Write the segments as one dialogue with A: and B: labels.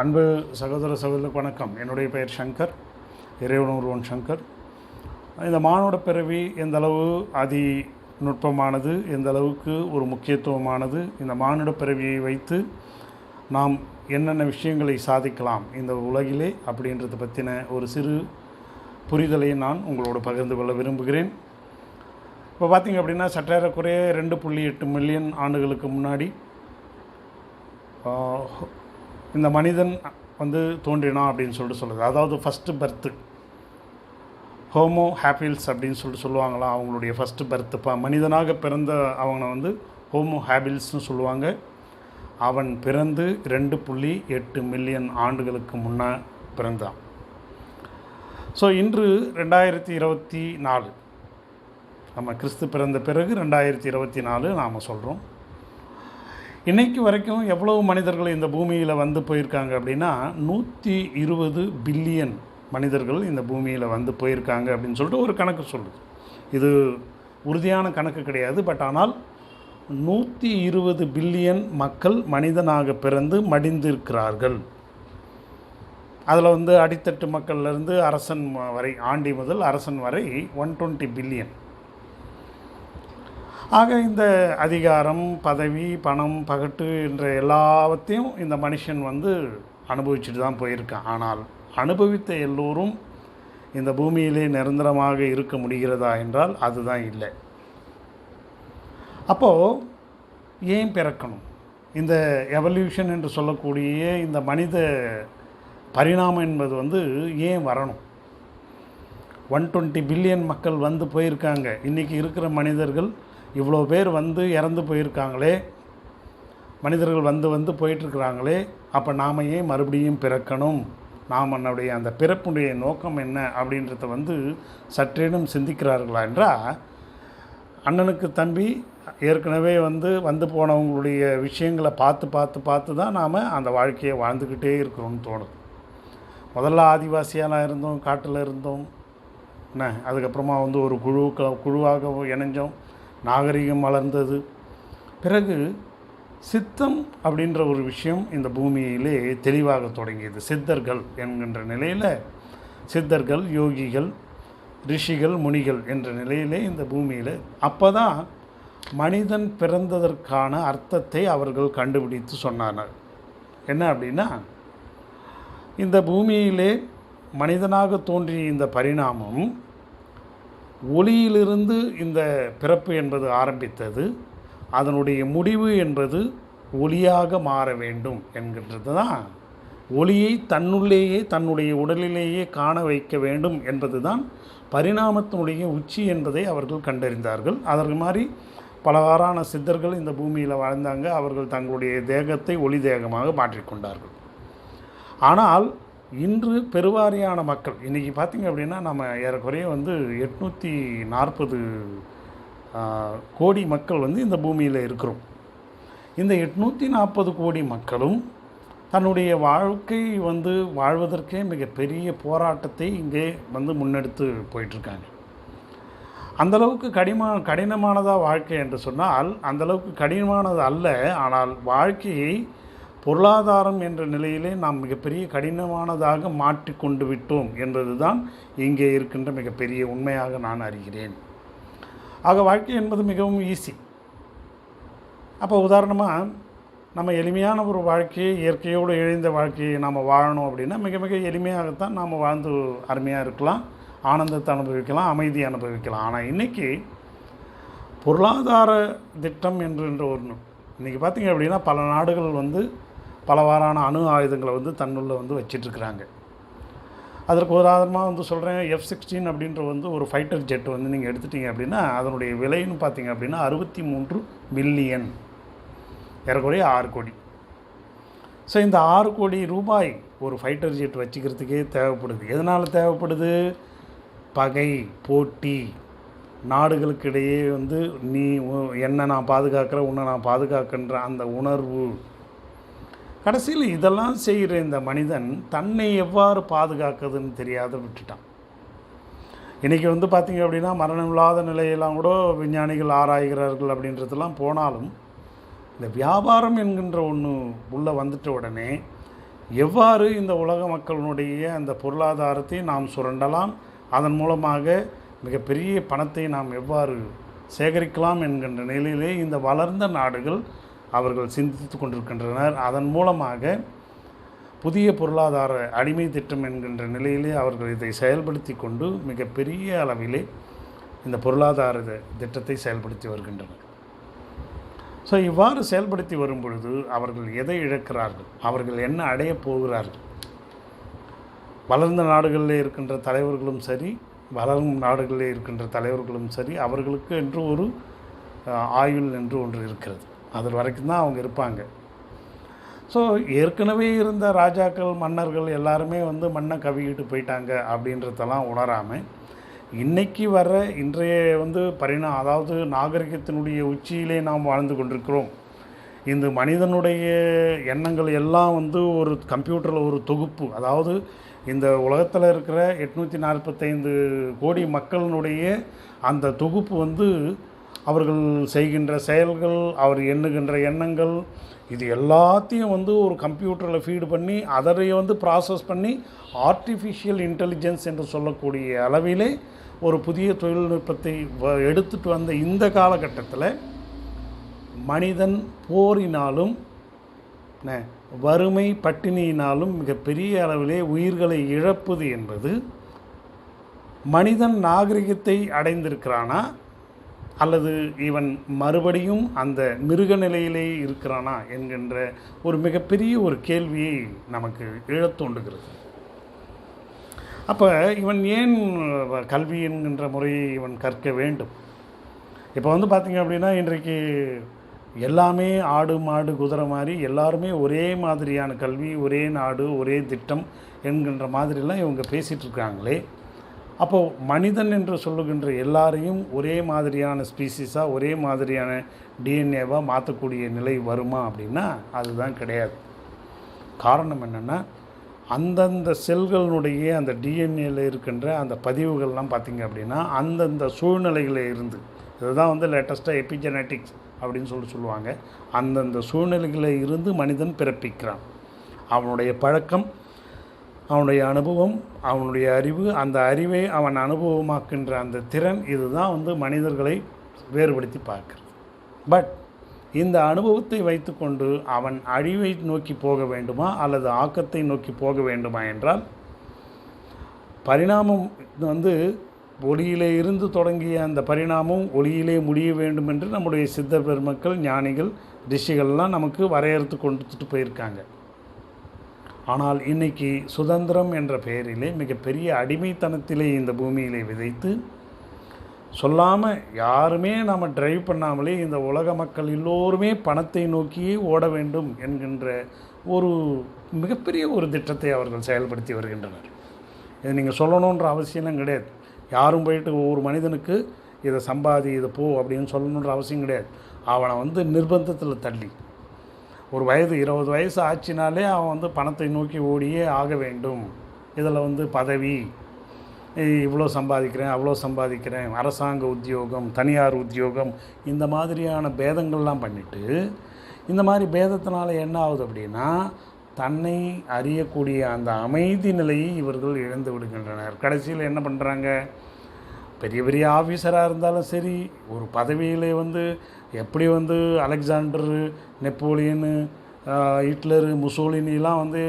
A: அன்பு சகோதர சகோதரருக்கு வணக்கம். என்னுடைய பெயர் சங்கர் இறைவன் ஒருவன் சங்கர். இந்த மானுட பிறவி எந்தளவு அதி நுட்பமானது எந்த அளவுக்கு ஒரு முக்கியத்துவமானது இந்த மானுட பிறவியை வைத்து நாம் என்னென்ன விஷயங்களை சாதிக்கலாம் இந்த உலகிலே அப்படின்றத பற்றின ஒரு சிறு புரிதலை நான் உங்களோட பகிர்ந்து கொள்ள விரும்புகிறேன். இப்போ பார்த்திங்க அப்படின்னா சற்றேறக்குறைய ரெண்டு புள்ளி எட்டு மில்லியன் ஆண்டுகளுக்கு முன்னாடி இந்த மனிதன் வந்து தோன்றினான் அப்படின்னு சொல்லிட்டு சொல்லுது அதாவது ஃபஸ்ட்டு பர்த்து ஹோமோ ஹாப்பில்ஸ் அப்படின்னு சொல்லிட்டு சொல்லுவாங்களா? அவங்களுடைய ஃபஸ்ட்டு பர்த் இப்போ மனிதனாக பிறந்த அவனை வந்து ஹோமோ ஹேபில்ஸ்னு சொல்லுவாங்க. அவன் பிறந்து ரெண்டு புள்ளி எட்டு மில்லியன் ஆண்டுகளுக்கு முன்னே பிறந்தான். ஸோ இன்று ரெண்டாயிரத்தி இருபத்தி நாலு. நம்ம கிறிஸ்து பிறந்த பிறகு ரெண்டாயிரத்தி இருபத்தி நாலு நாம் சொல்கிறோம் இன்றைக்கு வரைக்கும் எவ்வளவு மனிதர்கள் இந்த பூமியில் வந்து போயிருக்காங்க அப்படின்னா நூற்றி இருபது பில்லியன் மனிதர்கள் இந்த பூமியில் வந்து போயிருக்காங்க அப்படின்னு சொல்லிட்டு ஒரு கணக்கு சொல்லுது. இது உறுதியான கணக்கு கிடையாது பட் ஆனால் நூற்றி இருபது பில்லியன் மக்கள் மனிதனாக பிறந்து மடிந்திருக்கிறார்கள். அதில் வந்து அடித்தட்டு மக்கள்லேருந்து அரசன் வரை ஆண்டி முதல் அரசன் வரை ஒன் டுவெண்ட்டி பில்லியன். ஆக இந்த அதிகாரம் பதவி பணம் பகட்டு என்ற எல்லாவற்றையும் இந்த மனுஷன் வந்து அனுபவிச்சுட்டு தான் போயிருக்கான். ஆனால் அனுபவித்த எல்லோரும் இந்த பூமியிலே நிரந்தரமாக இருக்க முடிகிறதா என்றால் அதுதான் இல்லை. அப்போது ஏன் பிறக்கணும்? இந்த எவல்யூஷன் என்று சொல்லக்கூடிய இந்த மனித பரிணாமம் என்பது வந்து ஏன் வரணும்? ஒன் டுவெண்ட்டி பில்லியன் மக்கள் வந்து போயிருக்காங்க. இன்றைக்கி இருக்கிற மனிதர்கள் இவ்வளோ பேர் வந்து இறந்து போயிருக்காங்களே. மனிதர்கள் வந்து வந்து போயிட்டுருக்குறாங்களே. அப்போ நாம் ஏன் மறுபடியும் பிறக்கணும்? நாம் நம்முடைய அந்த பிறப்புடைய நோக்கம் என்ன அப்படின்றத வந்து சற்றேனும் சிந்திக்கிறார்களா என்றால் அண்ணனுக்கு தம்பி ஏற்கனவே வந்து வந்து போனவங்களுடைய விஷயங்களை பார்த்து பார்த்து பார்த்து தான் நாம் அந்த வாழ்க்கையை வாழ்ந்துக்கிட்டே இருக்கிறோம்னு தோணுது. முதல்ல ஆதிவாசியாலாம் இருந்தோம் காட்டில் இருந்தோம். என்ன? அதுக்கப்புறமா வந்து ஒரு குழு குழுவாக இணைஞ்சோம். நாகரிகம் வளர்ந்தது. பிறகு சித்தம் அப்படின்ற ஒரு விஷயம் இந்த பூமியிலே தெளிவாக தொடங்கியது. சித்தர்கள் என்கின்ற நிலையில் சித்தர்கள் யோகிகள் ரிஷிகள் முனிகள் என்ற நிலையிலே இந்த பூமியில் அப்போ தான் மனிதன் பிறந்ததற்கான அர்த்தத்தை அவர்கள் கண்டுபிடித்து சொன்னார்கள். என்ன அப்படின்னா இந்த பூமியிலே மனிதனாக தோன்றிய இந்த பரிணாமம் ஒளியிலிருந்து இந்த பிறப்பு என்பது ஆரம்பித்தது அதனுடைய முடிவு என்பது ஒளியாக மாற வேண்டும் என்கின்றது தான் ஒளியை தன்னுள்ளேயே தன்னுடைய உடலிலேயே காண வைக்க வேண்டும் என்பது தான் பரிணாமத்தினுடைய உச்சி என்பதை அவர்கள் கண்டறிந்தார்கள். அதற்கு மாதிரி பலவாறான சித்தர்கள் இந்த பூமியில் வாழ்ந்தாங்க. அவர்கள் தங்களுடைய தேகத்தை ஒளி தேகமாக மாற்றிக்கொண்டார்கள். ஆனால் இன்று பெருவாரியான மக்கள் இன்றைக்கி பார்த்திங்க அப்படின்னா நம்ம ஏறக்குறைய வந்து எட்நூற்றி நாற்பது கோடி மக்கள் வந்து இந்த பூமியில் இருக்கிறோம். இந்த எட்நூற்றி நாற்பது கோடி மக்களும் தன்னுடைய வாழ்க்கை வந்து வாழ்வதற்கே மிகப்பெரிய போராட்டத்தை இங்கே வந்து முன்னெடுத்து போயிட்டுருக்காங்க. அந்தளவுக்கு கடிமா கடினமானதாக வாழ்க்கை என்று சொன்னால் அந்தளவுக்கு கடினமானது அல்ல ஆனால் வாழ்க்கையை பொருளாதாரம் என்ற நிலையிலே நாம் மிகப்பெரிய கடினமானதாக மாற்றிக்கொண்டு விட்டோம் என்பது தான் இங்கே இருக்கின்ற மிகப்பெரிய உண்மையாக நான் அறிகிறேன். ஆக வாழ்க்கை என்பது மிகவும் ஈஸி அப்போ உதாரணமாக நம்ம எளிமையான ஒரு வாழ்க்கையை இயற்கையோடு இழைந்த வாழ்க்கையை நாம் வாழணும் அப்படின்னா மிக மிக எளிமையாகத்தான் நாம் வாழ்ந்து அருமையாக இருக்கலாம் ஆனந்தத்தை அனுபவிக்கலாம் அமைதி அனுபவிக்கலாம். ஆனால் இன்றைக்கி பொருளாதார திட்டம் என்கின்ற ஒன்று இன்றைக்கி பார்த்திங்க அப்படின்னா பல நாடுகள் வந்து பலவாறான அணு ஆயுதங்களை வந்து தன்னுள்ளே வந்து வச்சிட்ருக்குறாங்க. அதற்கு உதாரணமாக வந்து சொல்கிறேன் எஃப் சிக்ஸ்டீன் அப்படின்ற வந்து ஒரு ஃபைட்டர் ஜெட் வந்து நீங்கள் எடுத்துட்டீங்க அப்படின்னா அதனுடைய விலைன்னு பார்த்தீங்க அப்படின்னா அறுபத்தி மூன்று மில்லியன் ஏறக்குறைய ஆறு கோடி. ஸோ இந்த ஆறு கோடி ரூபாய் ஒரு ஃபைட்டர் ஜெட் வச்சுக்கிறதுக்கே தேவைப்படுது. எதனால் தேவைப்படுது? பகை போட்டி. நாடுகளுக்கு இடையே வந்து நீ என்னை நான் பாதுகாக்கிற உன்னை நான் பாதுகாக்கின்ற அந்த உணர்வு. கடைசியில் இதெல்லாம் செய்கிற இந்த மனிதன் தன்னை எவ்வாறு பாதுகாக்குதுன்னு தெரியாத விட்டுட்டான். இன்றைக்கி வந்து பார்த்திங்க அப்படின்னா மரணமில்லாத நிலையெல்லாம் கூட விஞ்ஞானிகள் ஆராய்கிறார்கள் அப்படின்றதெல்லாம் போனாலும் இந்த வியாபாரம் என்கின்ற ஒன்று உள்ளே வந்துட்ட உடனே எவ்வாறு இந்த உலக மக்களினுடைய அந்த பொருளாதாரத்தை நாம் சுரண்டலாம் அதன் மூலமாக மிகப்பெரிய பணத்தை நாம் எவ்வாறு சேகரிக்கலாம் என்கின்ற நிலையிலே இந்த வளர்ந்த நாடுகள் அவர்கள் சிந்தித்து கொண்டிருக்கின்றனர். அதன் மூலமாக புதிய பொருளாதார அடிமை திட்டம் என்கின்ற நிலையிலே அவர்கள் இதை செயல்படுத்தி கொண்டு மிகப்பெரிய அளவிலே இந்த பொருளாதார திட்டத்தை செயல்படுத்தி வருகின்றனர். ஸோ இவ்வாறு செயல்படுத்தி வரும் பொழுது அவர்கள் எதை இழக்கிறார்கள்? அவர்கள் என்ன அடையப் போகிறார்கள்? வளர்ந்த நாடுகளில் இருக்கின்ற தலைவர்களும் சரி வளரும் நாடுகளில் இருக்கின்ற தலைவர்களும் சரி அவர்களுக்கு என்று ஒரு ஆயுள் என்று ஒன்று இருக்கிறது. அது வரைக்கும் தான் அவங்க இருப்பாங்க. ஸோ ஏற்கனவே இருந்த ராஜாக்கள் மன்னர்கள் எல்லாருமே வந்து மண்ணை கவிக்கிட்டு போயிட்டாங்க அப்படின்றதெல்லாம் உணராமல் இன்னைக்கு வர இன்றைய வந்து பரிணா அதாவது நாகரிகத்தினுடைய உச்சியிலே நாம் வாழ்ந்து கொண்டிருக்கிறோம். இந்த மனிதனுடைய எண்ணங்கள் எல்லாம் வந்து ஒரு கம்ப்யூட்டரில் ஒரு தொகுப்பு. அதாவது இந்த உலகத்தில் இருக்கிற எட்நூற்றி நாற்பத்தைந்து கோடி மக்களினுடைய அந்த தொகுப்பு வந்து அவர்கள் செய்கின்ற செயல்கள் அவர் எண்ணுகின்ற எண்ணங்கள் இது எல்லாத்தையும் வந்து ஒரு கம்ப்யூட்டரில் ஃபீடு பண்ணி அதனையும் வந்து ப்ராசஸ் பண்ணி ஆர்டிஃபிஷியல் இன்டெலிஜென்ஸ் என்று சொல்லக்கூடிய அளவிலே ஒரு புதிய தொழில்நுட்பத்தை வ- எடுத்துட்டு வந்த இந்த காலகட்டத்தில் மனிதன் போரினாலும் வறுமை பட்டினியினாலும் மிகப்பெரிய அளவிலே உயிர்களை இழப்பது என்பது மனிதன் நாகரிகத்தை அடைந்திருக்கிறானா? அல்லது இவன் மறுபடியும் அந்த மிருக நிலையிலே இருக்கிறானா என்கின்ற ஒரு மிகப்பெரிய ஒரு கேள்வியை நமக்கு எழத் தோன்றுகிறது. அப்போ இவன் ஏன் கல்வி என்கின்ற முறையை இவன் கற்க வேண்டும்? இப்போ வந்து பார்த்திங்க அப்படின்னா இன்றைக்கு எல்லாமே ஆடு மாடு குதிரை மாதிரி எல்லாருமே ஒரே மாதிரியான கல்வி ஒரே நாடு ஒரே திட்டம் என்கின்ற மாதிரிலாம் இவங்க பேசிகிட்ருக்காங்களே அப்போது மனிதன் என்று சொல்லுகின்ற எல்லாரையும் ஒரே மாதிரியான ஸ்பீசிஸாக ஒரே மாதிரியான டிஎன்ஏவாக மாற்றக்கூடிய நிலை வருமா அப்படின்னா அதுதான் கிடையாது. காரணம் என்னென்னா அந்தந்த செல்களினுடைய அந்த டிஎன்ஏல இருக்கின்ற அந்த பதிவுகள்லாம் பார்த்திங்க அப்படின்னா அந்தந்த சூழ்நிலைகளில் இருந்து இதுதான் வந்து லேட்டஸ்ட்டாக எபிஜெனட்டிக்ஸ் அப்படின்னு சொல்லி சொல்லுவாங்க. அந்தந்த சூழ்நிலைகளில் இருந்து மனிதன் பிறப்பிக்கிறான். அவனுடைய பழக்கம் அவனுடைய அனுபவம் அவனுடைய அறிவு அந்த அறிவை அவன் அனுபவமாக்கின்ற அந்த திறன் இதுதான் வந்து மனிதர்களை வேறுபடுத்தி பார்க்கிறது. பட் இந்த அனுபவத்தை வைத்துக்கொண்டு அவன் அழிவை நோக்கி போக வேண்டுமா அல்லது ஆக்கத்தை நோக்கி போக வேண்டுமா என்றால் பரிணாமம் வந்து ஒளியிலே இருந்து தொடங்கிய அந்த பரிணாமம் ஒளியிலே முடிய வேண்டும் என்று நம்முடைய சித்த பெருமக்கள் ஞானிகள் ரிஷிகள்லாம் நமக்கு வரையறுத்து கொண்டுட்டு போயிருக்காங்க. ஆனால் இன்னைக்கு சுதந்திரம் என்ற பெயரிலே மிகப்பெரிய அடிமைத்தனத்திலே இந்த பூமியிலே விதைத்து சொல்லாமல் யாருமே நாம் டிரைவ் பண்ணாமலே இந்த உலக மக்கள் எல்லோருமே பணத்தை நோக்கியே ஓட வேண்டும் என்கின்ற ஒரு மிகப்பெரிய ஒரு திட்டத்தை அவர்கள் செயல்படுத்தி வருகின்றனர். இது நீங்கள் சொல்லணுன்ற அவசியம்லாம் கிடையாது. யாரும் போயிட்டு ஒவ்வொரு மனிதனுக்கு இதை சம்பாதி இதை போ அப்படின்னு சொல்லணுன்ற அவசியம் கிடையாது. அவனை வந்து நிர்பந்தத்தில் தள்ளி ஒரு வயது இருபது வயசு ஆச்சுனாலே அவன் வந்து பணத்தை நோக்கி ஓடியே ஆக வேண்டும். இதில் வந்து பதவி இவ்வளோ சம்பாதிக்கிறேன் அவ்வளோ சம்பாதிக்கிறேன் அரசாங்க உத்தியோகம் தனியார் உத்தியோகம் இந்த மாதிரியான பேதங்கள்லாம் பண்ணிவிட்டு இந்த மாதிரி பேதத்தினால என்ன ஆகுது அப்படின்னா தன்னை அறியக்கூடிய அந்த அமைதி நிலையை இவர்கள் இழந்து விடுகின்றனர். கடைசியில் என்ன பண்ணுறாங்க? பெரிய பெரிய ஆஃபீஸராக இருந்தாலும் சரி ஒரு பதவியிலே வந்து எப்படி வந்து அலெக்சாண்டரு நெப்போலியனு ஹிட்லரு முசோலினிலாம் வந்து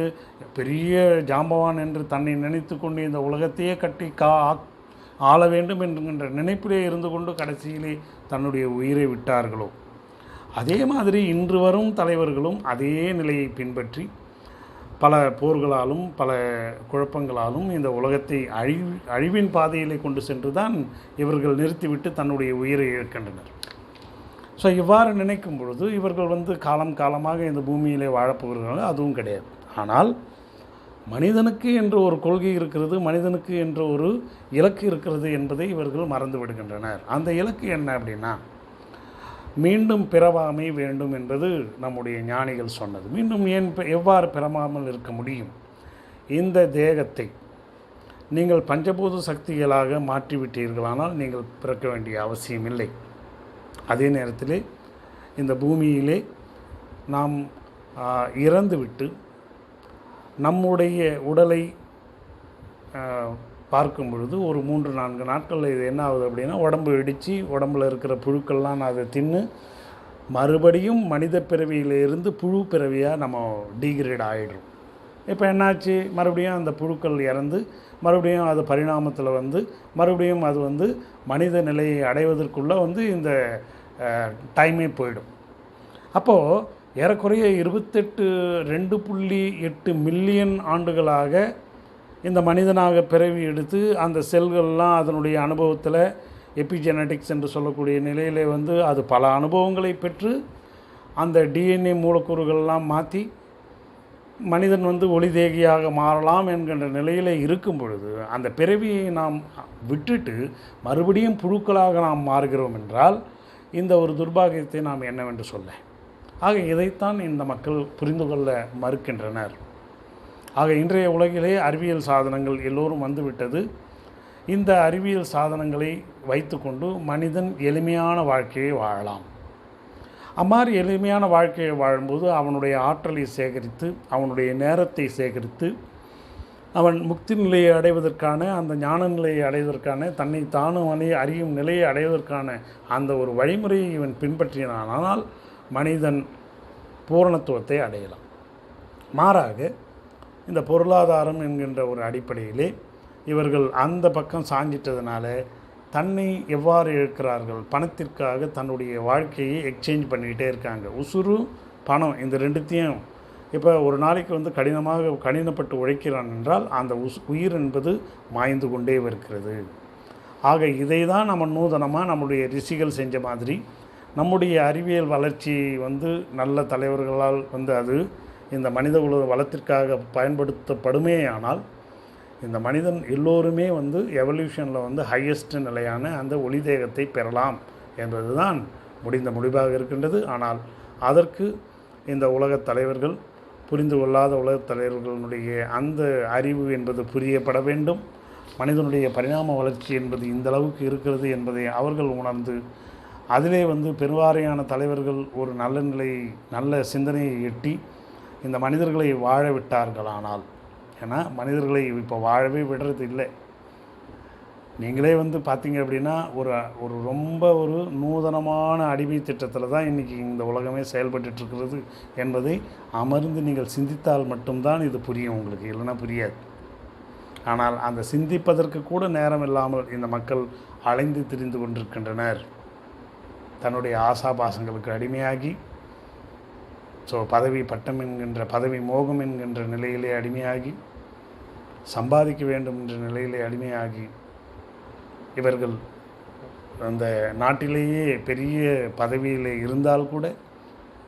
A: பெரிய ஜாம்பவான் என்று தன்னை நினைத்து கொண்டு இந்த உலகத்தையே கட்டி கா ஆள வேண்டும் என்கின்ற நினைப்பிலே இருந்து கொண்டு கடைசியிலே தன்னுடைய உயிரை விட்டார்களோ. அதே மாதிரி இன்று வரும் தலைவர்களும் அதே நிலையை பின்பற்றி பல போர்களாலும் பல குழப்பங்களாலும் இந்த உலகத்தை அழிவு அழிவின் பாதையிலே கொண்டு சென்று தான் இவர்கள் நிறுத்திவிட்டு தன்னுடைய உயிரை இழக்கின்றனர். ஸோ இவ்வாறு நினைக்கும் பொழுது இவர்கள் வந்து காலம் காலமாக இந்த பூமியிலே வாழப்போகிறார்கள் அதுவும் கிடையாது. ஆனால் மனிதனுக்கு என்று ஒரு கொள்கை இருக்கிறது மனிதனுக்கு என்று ஒரு இலக்கு இருக்கிறது என்பதை இவர்கள் மறந்து விடுகின்றனர். அந்த இலக்கு என்ன அப்படின்னா மீண்டும் பிறவாமை வேண்டும் என்பது நம்முடைய ஞானிகள் சொன்னது. மீண்டும் ஏன் எவ்வாறு பிறவாமல் இருக்க முடியும்? இந்த தேகத்தை நீங்கள் பஞ்சபூத சக்திகளாக மாற்றிவிட்டீர்களானால் நீங்கள் பிறக்க வேண்டிய அவசியமில்லை. அதே நேரத்தில் இந்த பூமியிலே நாம் இறந்துவிட்டு நம்முடைய உடலை பார்க்கும் பொழுது ஒரு மூன்று நான்கு நாட்களில் இது என்ன ஆகுது அப்படின்னா உடம்பு இடித்து உடம்புல இருக்கிற புழுக்கள்லாம் நான் அதை தின்னு மறுபடியும் மனித பிறவியிலிருந்து புழு பிறவியாக நம்ம டீக்ரேட் ஆகிடுறோம் இப்போ என்னாச்சு? மறுபடியும் அந்த புழுக்கள் இறந்து மறுபடியும் அது பரிணாமத்தில் வந்து மறுபடியும் அது வந்து மனித நிலையை அடைவதற்குள்ளே வந்து இந்த டைமே போயிடும். அப்போது ஏறக்குறைய இருபத்தெட்டு ரெண்டு புள்ளி எட்டு மில்லியன் ஆண்டுகளாக இந்த மனிதனாக பிறவி எடுத்து அந்த செல்கள்லாம் அதனுடைய அனுபவத்தில் எபிஜெனடிக்ஸ் என்று சொல்லக்கூடிய நிலையிலே வந்து அது பல அனுபவங்களை பெற்று அந்த டிஎன்ஏ மூலக்கூறுகள்லாம் மாற்றி மனிதன் வந்து ஒளிதேகியாக மாறலாம் என்கின்ற நிலையில் இருக்கும் பொழுது அந்த பிறவியை நாம் விட்டுட்டு மறுபடியும் புழுக்களாக நாம் மாறுகிறோம் என்றால் இந்த ஒரு துர்பாகியத்தை நாம் என்னவென்று சொல்ல? ஆக இதைத்தான் இந்த மக்கள் புரிந்து கொள்ள மறுக்கின்றனர். ஆக இன்றைய உலகிலே அறிவியல் சாதனங்கள் எல்லோரும் வந்துவிட்டது. இந்த அறிவியல் சாதனங்களை வைத்துக்கொண்டு மனிதன் எளிமையான வாழ்க்கையை வாழலாம். அம்மாதிரி எளிமையான வாழ்க்கையை வாழும்போது அவனுடைய ஆற்றலை சேகரித்து அவனுடைய நேரத்தை சேகரித்து அவன் முக்தி நிலையை அடைவதற்கான அந்த ஞான நிலையை அடைவதற்கான தன்னை தானும் அணி அறியும் நிலையை அடைவதற்கான அந்த ஒரு வழிமுறையை இவன் பின்பற்றினானால் மனிதன் பூரணத்துவத்தை அடையலாம். மாறாக இந்த பொருளாதாரம் என்கின்ற ஒரு அடிப்படையிலே இவர்கள் அந்த பக்கம் சாஞ்சிட்டதுனால தன்னை எவ்வாறு இருக்கிறார்கள் பணத்திற்காக தன்னுடைய வாழ்க்கையை எக்ஸ்சேஞ்ச் பண்ணிக்கிட்டே இருக்காங்க. உசுறு பணம் இந்த ரெண்டுத்தையும் இப்போ ஒரு நாளைக்கு வந்து கடினமாக கடினப்பட்டு உழைக்கிறான் என்றால் அந்த உஸ் உயிர் என்பது மாய்ந்து கொண்டே இருக்கிறது ஆக இதை தான் நம்ம நூதனமாக நம்முடைய ரிஷிகள் செஞ்ச மாதிரி நம்முடைய அறிவியல் வளர்ச்சி வந்து நல்ல தலைவர்களால் வந்து அது இந்த மனித குல வளத்திற்காக பயன்படுத்தப்படுமேயானால் இந்த மனிதன் எல்லோருமே வந்து எவல்யூஷனில் வந்து ஹையஸ்ட் நிலையான அந்த ஒளி தேகத்தை பெறலாம் என்பது தான் முடிந்த முடிவாக இருக்கின்றது. ஆனால் அதற்கு இந்த உலகத் தலைவர்கள் புரிந்து கொள்ளாத உலகத் தலைவர்களுடைய அந்த அறிவு என்பது புரியப்பட வேண்டும். மனிதனுடைய பரிணாம வளர்ச்சி என்பது இந்த அளவுக்கு இருக்கிறது என்பதை அவர்கள் உணர்ந்து அதிலே வந்து பெருவாரியான தலைவர்கள் ஒரு நல்ல நிலையை நல்ல சிந்தனையை எட்டி இந்த மனிதர்களை வாழ விட்டார்களானால் ஏன்னா மனிதர்களை இப்போ வாழவே விடுறது இல்லை. நீங்களே வந்து பார்த்தீங்க அப்படின்னா ஒரு ஒரு ரொம்ப ஒரு நூதனமான அடிமை திட்டத்தில் தான் இன்றைக்கி இந்த உலகமே செயல்பட்டுருக்கிறது என்பதை அமர்ந்து நீங்கள் சிந்தித்தால் மட்டும்தான் இது புரியும் உங்களுக்கு. இல்லைன்னா புரியாது. ஆனால் அந்த சிந்திப்பதற்கு கூட நேரம் இல்லாமல் இந்த மக்கள் அலைந்து திரிந்து கொண்டிருக்கின்றனர். தன்னுடைய ஆசாபாசங்களுக்கு அடிமையாகி ஸோ பதவி பட்டம் என்கின்ற பதவி மோகம் என்கின்ற நிலையிலே அடிமையாகி சம்பாதிக்க வேண்டும் என்ற நிலையிலே அடிமையாகி இவர்கள் அந்த நாட்டிலேயே பெரிய பதவியில் இருந்தால் கூட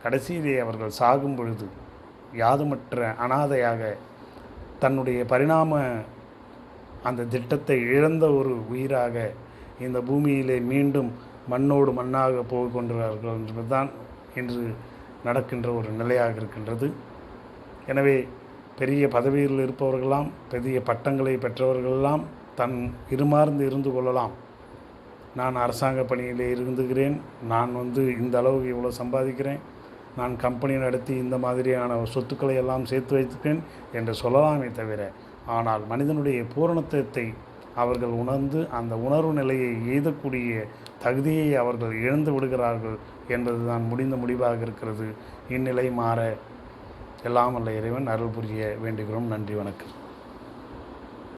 A: கடைசியிலே அவர்கள் சாகும் பொழுது யாதுமற்ற அனாதையாக தன்னுடைய பரிணாம அந்த திட்டத்தை இழந்த ஒரு உயிராக இந்த பூமியிலே மீண்டும் மண்ணோடு மண்ணாக போய் கொண்டிருக்கிறார்கள் என்பதுதான் இன்று நடக்கின்ற ஒரு நிலையாக இருக்கின்றது. எனவே பெரிய பதவியில் இருப்பவர்களாம் பெரிய பட்டங்களை பெற்றவர்களெல்லாம் தன் இருமார்ந்து இருந்து கொள்ளலாம். நான் அரசாங்க பணியிலே இருந்துகிறேன். நான் வந்து இந்த அளவுக்கு இவ்வளோ சம்பாதிக்கிறேன். நான் கம்பெனி நடத்தி இந்த மாதிரியான சொத்துக்களை எல்லாம் சேர்த்து வைத்திருக்கேன் என்று சொல்லலாமே தவிர ஆனால் மனிதனுடைய பூரணத்துவத்தை அவர்கள் உணர்ந்து அந்த உணர்வு நிலையை எய்தக்கூடிய தகுதியை அவர்கள் இழந்து விடுகிறார்கள் என்பதுதான் முடிந்த முடிவாக இருக்கிறது. இந்நிலை மாற எல்லாம் அல்ல இறைவன் அருள் புரிய வேண்டுகிறோம். நன்றி வணக்கம்.